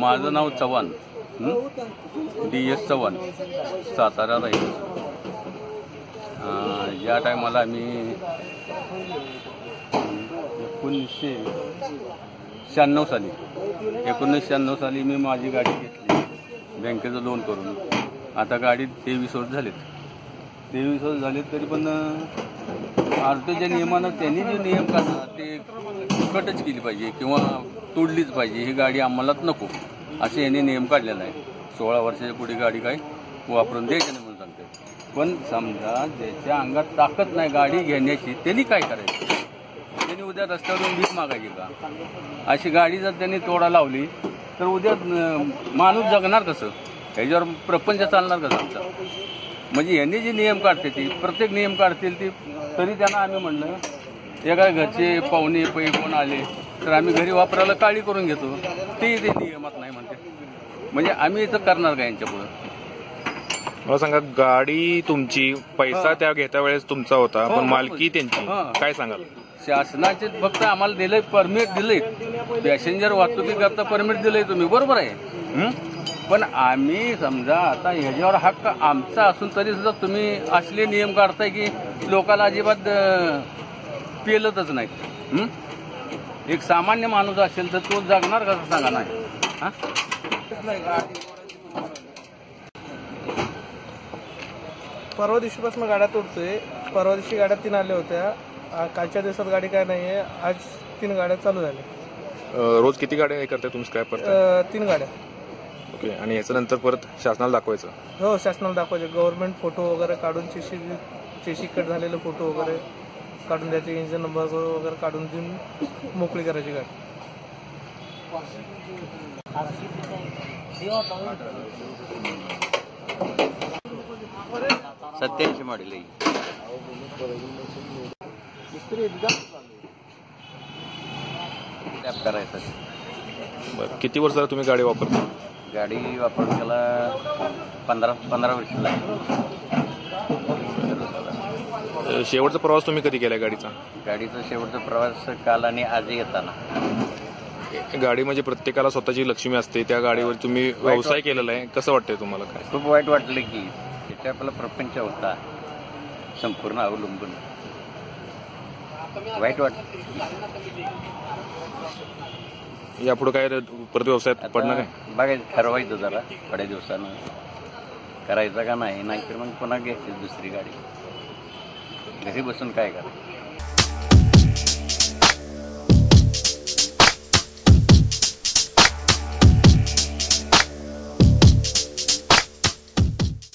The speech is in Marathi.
माझं नाव Chavan. D S Chavan. Satara राहील या टायमाला मी एकोणीसशे शहाण्णव साली एकोणीसशे शहाण्णव साली मी माझी गाडी घेतली. बँकेचं लोन करून. आता गाडी तेवीस वर्ष झालेत. तेवीस वर्ष झालेत तरी पण आरटीच्या नियमानं त्यांनी जे नियम काढला ते कटच केली पाहिजे किंवा तोडलीच पाहिजे ही गाडी आम्हालाच नको असे यांनी नियम काढलेला आहे. सोळा वर्षाच्या पुढे गाडी काय वापरून द्यायची नाही म्हणून सांगते पण समजा ज्याच्या अंगात ताकद नाही गाडी घेण्याची त्यांनी काय करायचं? त्यांनी उद्या रस्त्यावरून भीक मागायची का? अशी गाडी जर त्यांनी तोडा लावली तर उद्या माणूस जगणार कसं? ह्याच्यावर प्रपंच चालणार कसं आमचा? म्हणजे यांनी जे नियम काढते ती प्रत्येक नियम काढतील ती तरी त्यांना आम्ही म्हणलं एका घरचे पाहुणे पै कोण आले? तर आम्ही घरी वापरायला काळी करून घेतो. ते ते नियमात नाही म्हणते. म्हणजे आम्ही इथं करणार का यांच्यापुढं? मला सांगा गाडी तुमची पैसा त्या घेत्या वेळेस तुमचा होता हो, पण. मालकी त्यांची. काय सांगाल? शासनाचे फक्त आम्हाला दिलंय परमिट दिलंय. पॅसेंजर वाहतुकीकरता परमिट दिलंय तुम्ही. बरोबर आहे. हं? पण आम्ही समजा आता ह्याच्यावर हक्क आमचा असून तरी सुद्धा तुम्ही असले नियम काढताय की लोकांना अजिबात अं, पेलतच नाहीत हं? एक सामान्य माणूस असेल तर तो जगणार कसं सांगा नाही? हा? परवा दिवशीपासून गाड्या तोडतोय. परवा दिवशी गाड्या तीन आल्या होत्या. कालच्या दिवसात गाडी काय नाहीये आज तीन गाड्या चालू झाल्या. रोज किती गाड्या हे करताय तुम्ही स्क्रॅप करताय? अ, तीन गाड्या. ओके आणि याच्यानंतर परत शासनाला दाखवायचं? हो शासनाला दाखवायचे. गव्हर्नमेंट फोटो वगैरे काढून चेशी चेशी कट झालेले फोटो वगैरे. काढून द्यायचे इंजिन नंबर वगैरे काढून देऊन मोकळी करायची गाडी. सत्याऐंशी मॉडेल आहे. टॅप करायचं. बरं किती वर्ष झालं तुम्ही गाडी वापरता? गाडी वापरून त्याला पंधरा पंधरा वर्ष लागली. शेवटचा प्रवास तुम्ही कधी केलाय गाडीचा? गाडीचा शेवटचा प्रवास काल आणि आज येताना. गाडी म्हणजे प्रत्येकाला स्वतःची लक्ष्मी असते त्या गाडीवर तुम्ही व्यवसाय केलेला आहे. कसं वाटतंय तुम्हाला काय? खूप वाईट वाटलं की त्याच्या आपला प्रपंच होता. संपूर्ण अवलंबून. वाईट वाटलं यापुढे काय परत व्यवसायात पडणार आहे? बघायचं ठरवायचं जरा थोड्या दिवसानं. करायचं का नाही? नाहीतर मग पुन्हा घ्यायची दुसरी गाडी. घरी बसून काय करा